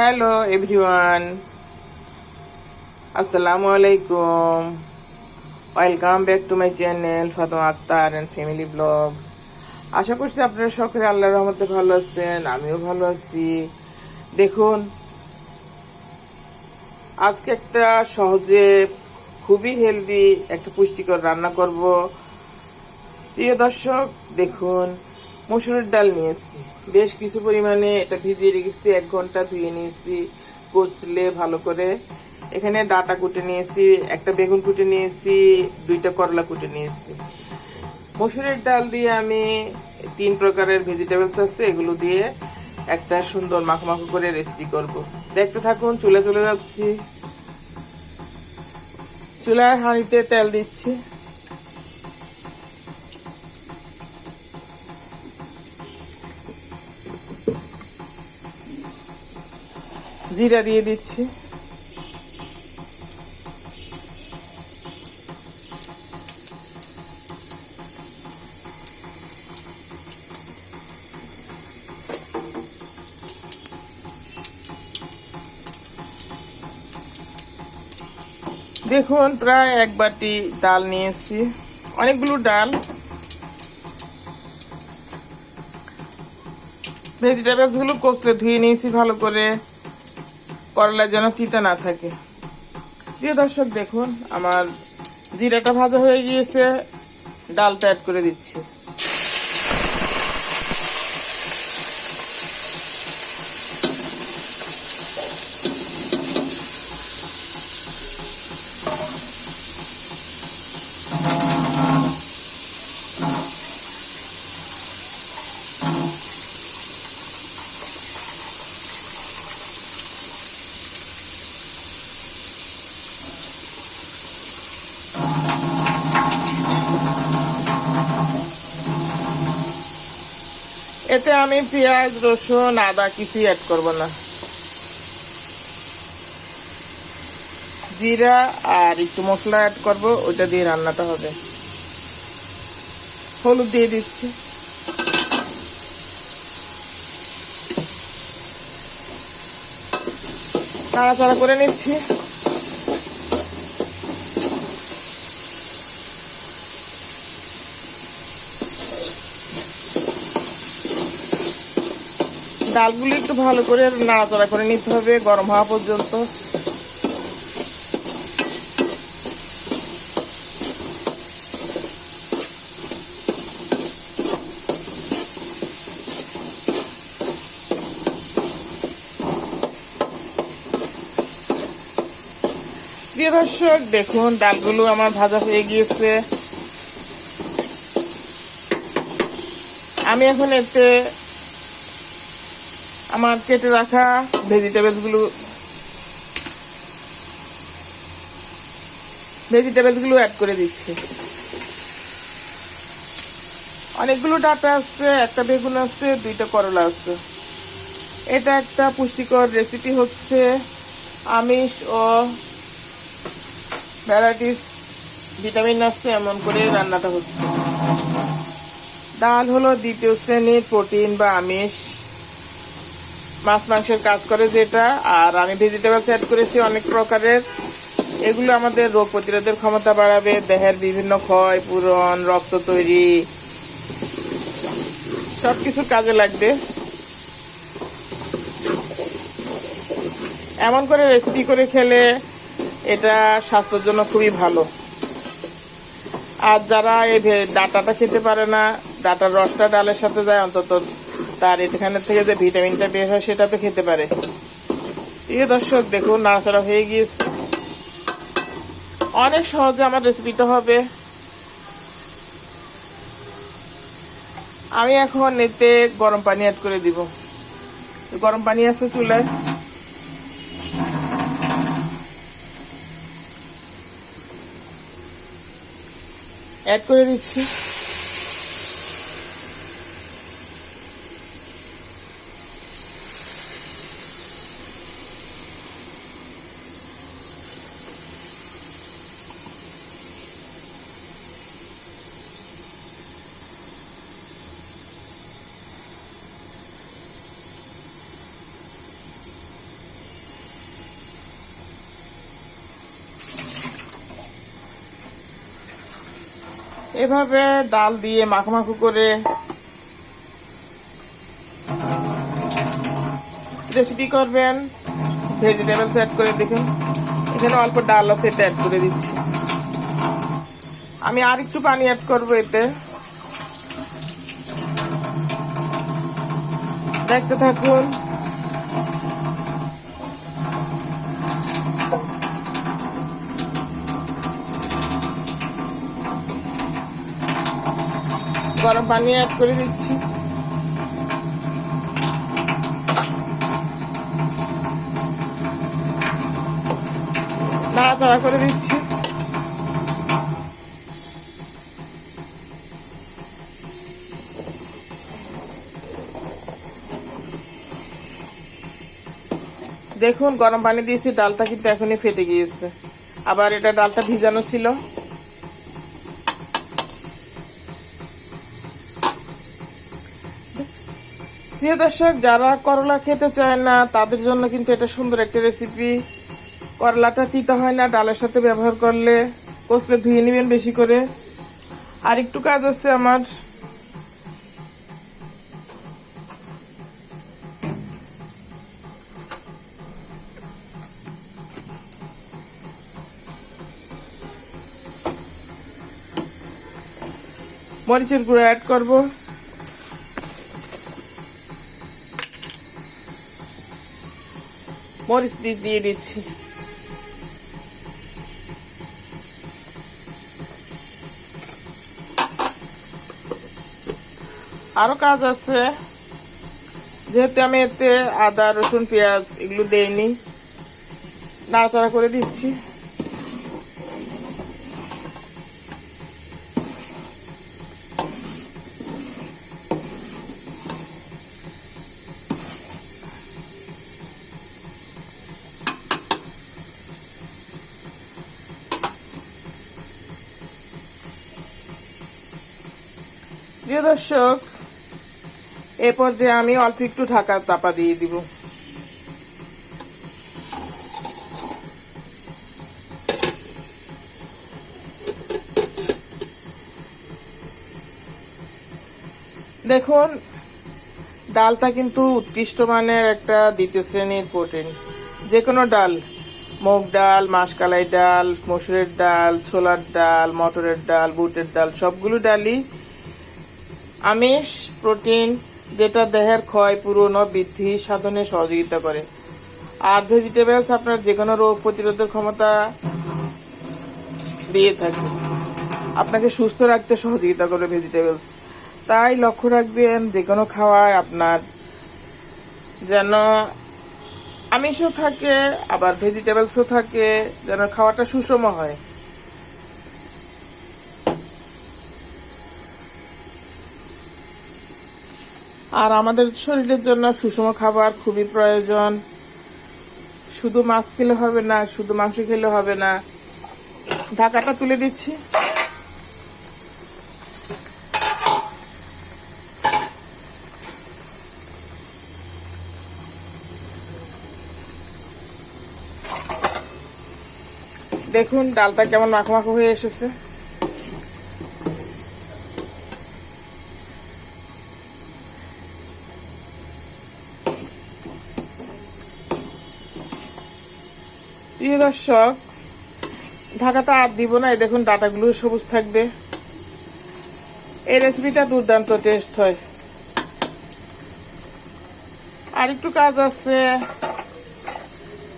Hello everyone আসসালামু আলাইকুম welcome back to my channel Fatema Akter and family vlogs আশা করছি আপনারা সকলে আল্লাহর রহমতে ভালো আছেন, আমিও ভালো আছি। দেখুন, আজকে একটা সহজে খুবই হেলদি একটা পুষ্টিকর রান্না করব। প্রিয় দর্শক, দেখুন মসুরের ডাল নিয়েছি। বেশ কিছু পরিমাণে এটা ভিজিয়ে রেখেছি, এক ঘণ্টা ধুয়ে নিয়েছি কচলে ভালো করে। এখানে ডাটা কুটে নিয়েছি, একটা বেগুন কুটে নিয়েছি, দুইটা করলা কুটে নিয়েছি। মসুরের ডাল দিয়ে আমি তিন প্রকারের ভেজিটেবলস আছে, এগুলো দিয়ে একটা সুন্দর মাখো মাখো করে রেসিপি করব। দেখতে থাকুন, চুলে চলে যাচ্ছি। চুলায় হাঁড়িতে তেল দিচ্ছি। জিরা দিয়ে দিচ্ছি। দেখুন, প্রায় এক বাটি ডাল নিয়েছি। অনেকগুলো ডাল। ভেজিটেবলসগুলো কষলে ধুয়ে নিয়েছি ভালো করে। করলা যেন তিতা না থাকে। প্রিয় দর্শক, দেখুন, আমার জিরাটা ভাজা হয়ে গিয়েছে। ডালটা অ্যাড করে দিচ্ছি। এতে আমি পেঁয়াজ, রসুন, আদা কিছুই অ্যাড করব না। জিরা আর একটু মশলা অ্যাড করব, ওইটা দিয়ে রান্নাটা হবে। হলুদ দিয়ে দিচ্ছি। নাড়াচাড়া করে নিচ্ছি। ডালগুলো একটু ভালো করে নাড়াচাড়া করে নিতে হবে, গরম হওয়া পর্যন্ত। প্রিয় দর্শক, দেখুন, ডালগুলো আমার ভাজা হয়ে গিয়েছে। আমি এখন এতে আমার কেটে রাখা ভেজিটেবলসগুলো ভেজিটেবলসগুলো অ্যাড করে দিচ্ছি। অনেকগুলো ডাটা আছে, একটা বেগুন আছে, দুইটা করলা আছে। এটা একটা পুষ্টিকর রেসিপি হচ্ছে আমিষ ও ভ্যারাইটিস ভিটামিন আছে, এমন করে রান্নাটা হচ্ছে। ডাল হলো দ্বিতীয় শ্রেণির প্রোটিন বা আমিষ। মাছ, মাংসের কাজ করে যেটা, আর আমি ভেজিটেবলস অ্যাড করেছি অনেক প্রকারের। এগুলো আমাদের রোগ প্রতিরোধের ক্ষমতা বাড়াবে, দেহের বিভিন্ন ক্ষয় পূরণ, রক্ত তৈরি সব কিছু কাজে লাগবে। এমন করে রেসিপি করে খেলে এটা স্বাস্থ্যের জন্য খুবই ভালো। আর যারা এই ডাটাটা খেতে পারে না, ডাটার রসটা ডালের সাথে যায় অন্তত তার এখানে থেকে যে ভিটামিনটা বের হয় সেটা তো খেতে পারে। প্রিয় দর্শক, দেখুন, নাড়াচাড়া হয়ে গিয়েছে। অনেক সহজে আমার রেসিপিটা হবে। আমি এখন এতে গরম পানি অ্যাড করে দিব। গরম পানি আছে চুলায়। অ্যাড করে দিচ্ছি। এভাবে ডাল দিয়ে মাখো মাখো করে রেসিপি করবেন ভেজিটেবলস অ্যাড করে দেখুন। এখানে অল্প ডাল আছে এটা অ্যাড করে দিচ্ছি। আমি আর একটু পানি অ্যাড করব এতে। দেখতে থাকুন। গরম পানি অ্যাড করে দিচ্ছি। নাড়াচাড়া করে দিচ্ছি। দেখুন, গরম পানি দিয়েছি, ডালটা কিন্তু এখনই ফেটে গিয়েছে। আবার এটা ডালটা ভিজানো ছিল। প্রিয় দর্শক, যারা করলা খেতে চায় না, তাদের জন্য কিন্তু এটা সুন্দর একটা রেসিপি করলাটা তিতা হয় না, ডালের সাথে ব্যবহার করলে কষলে ধুয়ে নেবেন বেশি করে। আর একটু কাজ আছে আমার। মরিচের গুঁড়ো অ্যাড করব। মরিচ দিয়ে দিচ্ছি। আরও কাজ আছে। যেহেতু আমি এতে আদা, রসুন, পেঁয়াজ এগুলো দেইনি, নাড়াচাড়া করে দিচ্ছি। প্রিয় দর্শক, এ পর্যায়ে আমি অল্প একটু ঢাকা চাপা দিয়ে দিব। দেখুন, ডালটা কিন্তু উৎকৃষ্ট মানের একটা দ্বিতীয় শ্রেণির প্রোটিন। যে কোনো ডাল, মুগ ডাল, মাসকালাই ডাল, মসুরের ডাল, ছোলার ডাল, মটরের ডাল, বুটের ডাল, সবগুলো ডালই আমিষ, প্রোটিন, যেটা দেহের ক্ষয়, পূরণ ও বৃদ্ধি সাধনে সহযোগিতা করে। আর ভেজিটেবলস আপনার যে কোনো রোগ প্রতিরোধের ক্ষমতা দিয়ে থাকে। আপনাকে সুস্থ রাখতে সহযোগিতা করে ভেজিটেবলস তাই লক্ষ্য রাখবেন যে কোনো খাওয়ায় আপনার যেন আমিষও থাকে, আবার ভেজিটেবলসও থাকে, যেন খাওয়াটা সুষম হয়। আর আমাদের শরীরের জন্য সুষম খাবার খুবই প্রয়োজন। শুধু মাছ খেলে হবে না, শুধু মাংস খেলে হবে না। ঢাকাটা তুলে দিচ্ছি। দেখুন, ডালটা কেমন মাখো মাখো হয়ে এসেছে। প্রিয় দর্শক ঢাকাটা আর দিব না, এই দেখুন ডাটাগুলো সবুজ থাকবে। এই রেসিপিটা দুর্দান্ত টেস্ট হয়। আর একটু কাজ আছে।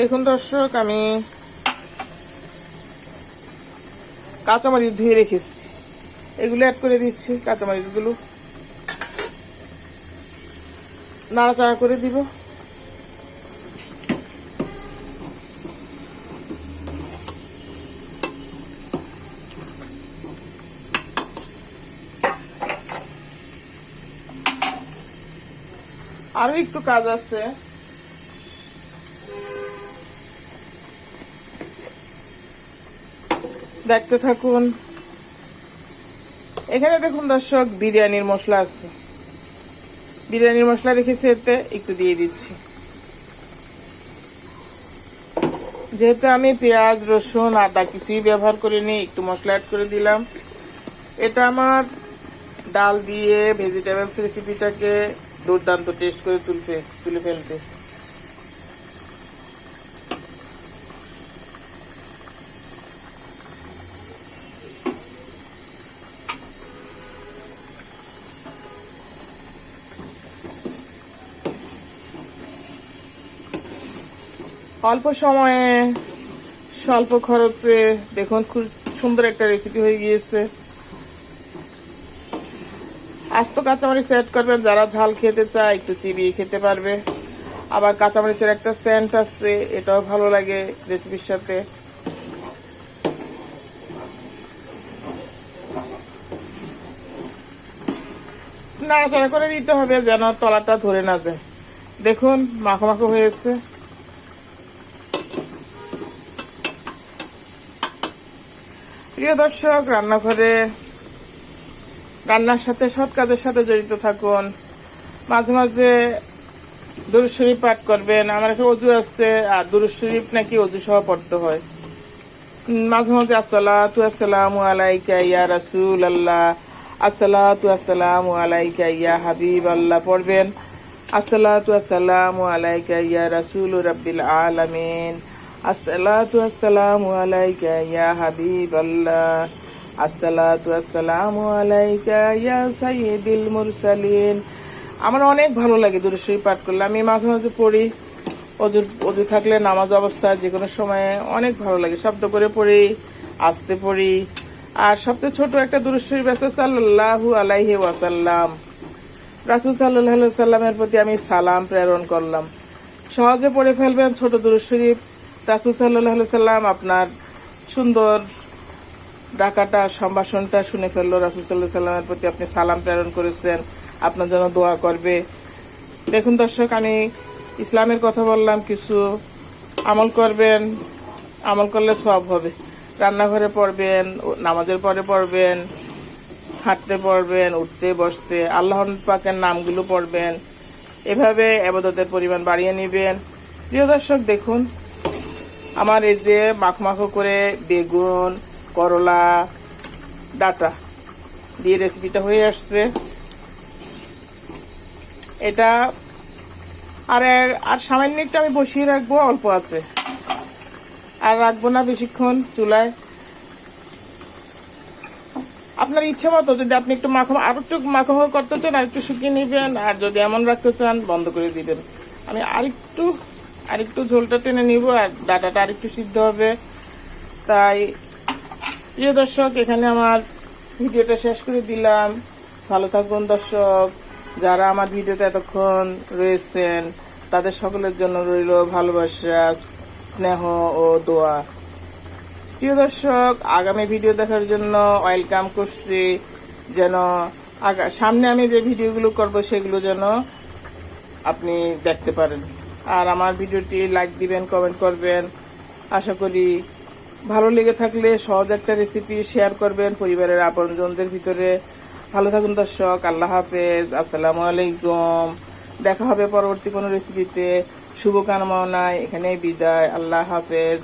দেখুন দর্শক, আমি কাঁচামরিচ ধুয়ে রেখেছি। এগুলো অ্যাড করে দিচ্ছি, কাঁচামরিচগুলো। নাড়াচাড়া করে দিব। আরও একটু কাজ আছে। দেখতে থাকুন। এখানে দেখুন দর্শক, বিরিয়ানির মশলা আছে। বিরিয়ানির মশলা রেখেছি এতে, একটু দিয়ে দিচ্ছি। যেহেতু আমি পেঁয়াজ, রসুন, আদা কিছুই ব্যবহার করিনি, একটু মশলা অ্যাড করে দিলাম। এটা আমার ডাল দিয়ে ভেজিটেবলস রেসিপিটাকে দুর্দান্ত টেস্ট করে তুলতে তুলে ফেলতে অল্প সময়ে স্বল্প খরচে দেখুন খুব সুন্দর একটা রেসিপি হয়ে গিয়েছে। আস্ত কাঁচামরিচ অ্যাড করবেন, যারা ঝাল খেতে চায় একটু চিবিয়ে খেতে পারবে। আবার কাঁচামরিচের একটা সেন্ট আছে, এটাও ভালো লাগে রেসিপির সাথে। নাড়াচাড়া করে দিতে হবে যেন তলাটা ধরে না যায়। দেখুন, মাখো মাখো হয়েছে। প্রিয় দর্শক, রান্নাঘরে রান্নার সাথে সব কাজের সাথে জড়িত থাকুন। মাঝে মাঝে দুরুদ শরীফ পাঠ করবেন, আমার একটা অজু আছে, আর দুরুদ শরীফ নাকি অজু সহ পড়তে হয়। মাঝে মাঝে আসসালাতু আসসালামু আলাইকা ইয়া রাসুল আল্লাহ আসসালাতু আসসালামু আলাইকা ইয়া হাবিব আল্লাহ পড়বেন, আসসালাতু আসসালামু আলাইকা ইয়া রাসূল রাব্বিল আলামিন, আসসালাতু আসসালামু আলাইকা ইয়া হাবিব আল্লাহ আসসালামু আমার অনেক ভালো লাগে দুরুশ্বরী পাঠ করলে। আমি মাঝে মাঝে পড়ি। অজু অজু থাকলে নামাজ অবস্থা যে কোনো সময়ে অনেক ভালো লাগে। শব্দ করে পড়ি, আসতে পড়ি। আর সবচেয়ে ছোট একটা দুরুশ্বরী ব্যস্ত সাল্লাহু আলাইহি ওয়াসাল্লাম। রাসুল সাল্লাহ সাল্লামের প্রতি আমি সালাম প্রেরণ করলাম। সহজে পড়ে ফেলবেন ছোট দুরুদ শরীফ। রাসুল সাল্লাহ সাল্লাম আপনার সুন্দর ডাকাটা, সম্ভাষণটা শুনে ফেলল রাসুলসাল্লাহ সাল্লামের প্রতি। আপনি সালাম প্রেরণ করেছেন, আপনার জন্য দোয়া করবে। দেখুন দর্শক, আমি ইসলামের কথা বললাম, কিছু আমল করবেন, আমল করলে সব হবে। রান্নাঘরে পড়বেন, নামাজের পরে পড়বেন, হাঁটতে পড়বেন, উঠতে বসতে আল্লাহ পাকের নামগুলো পড়বেন। এভাবে আবাদতের পরিমাণ বাড়িয়ে নেবেন। প্রিয় দর্শক, দেখুন, আমার এই যে মাখো করে বেগুন করলা, ডাটা দিয়ে রেসিপিটা হয়ে আসছে। এটা আর আর সামান্য একটু আমি বসিয়ে রাখব, অল্প আছে। আর রাখব না বেশিক্ষণ চুলায়। আপনার ইচ্ছে মতো যদি আপনি একটু মাখো, আর একটু মাখো করতে চান, আর একটু শুকিয়ে নেবেন, আর যদি এমন রাখতে চান, বন্ধ করে দিবেন। আমি আরেকটু আরেকটু ঝোলটা টেনে নিব, আর ডাটাটা আরেকটু সিদ্ধ হবে। তাই প্রিয় দর্শক, এখানে আমার ভিডিওটা শেষ করে দিলাম। ভালো থাকুন দর্শক। যারা আমার ভিডিওতে এতক্ষণ রয়েছেন, তাদের সকলের জন্য রইল ভালোবাসা, স্নেহ ও দোয়া। প্রিয় দর্শক, আগামী ভিডিও দেখার জন্য ওয়েলকাম করছি। যেন সামনে আমি যে ভিডিওগুলো করব, সেগুলো যেন আপনি দেখতে পারেন। আর আমার ভিডিওটি লাইক দিবেন কমেন্ট করবেন। আশা করি ভালো লেগে থাকলে সহজ একটা রেসিপি শেয়ার করবেন পরিবারের আপনজনদের ভিতরে। ভালো থাকুন দর্শক, আল্লাহ হাফেজ, আসসালামু আলাইকুম। দেখা হবে পরবর্তী কোনো রেসিপিতে শুভকামনায় এখানেই বিদায়, আল্লাহ হাফেজ।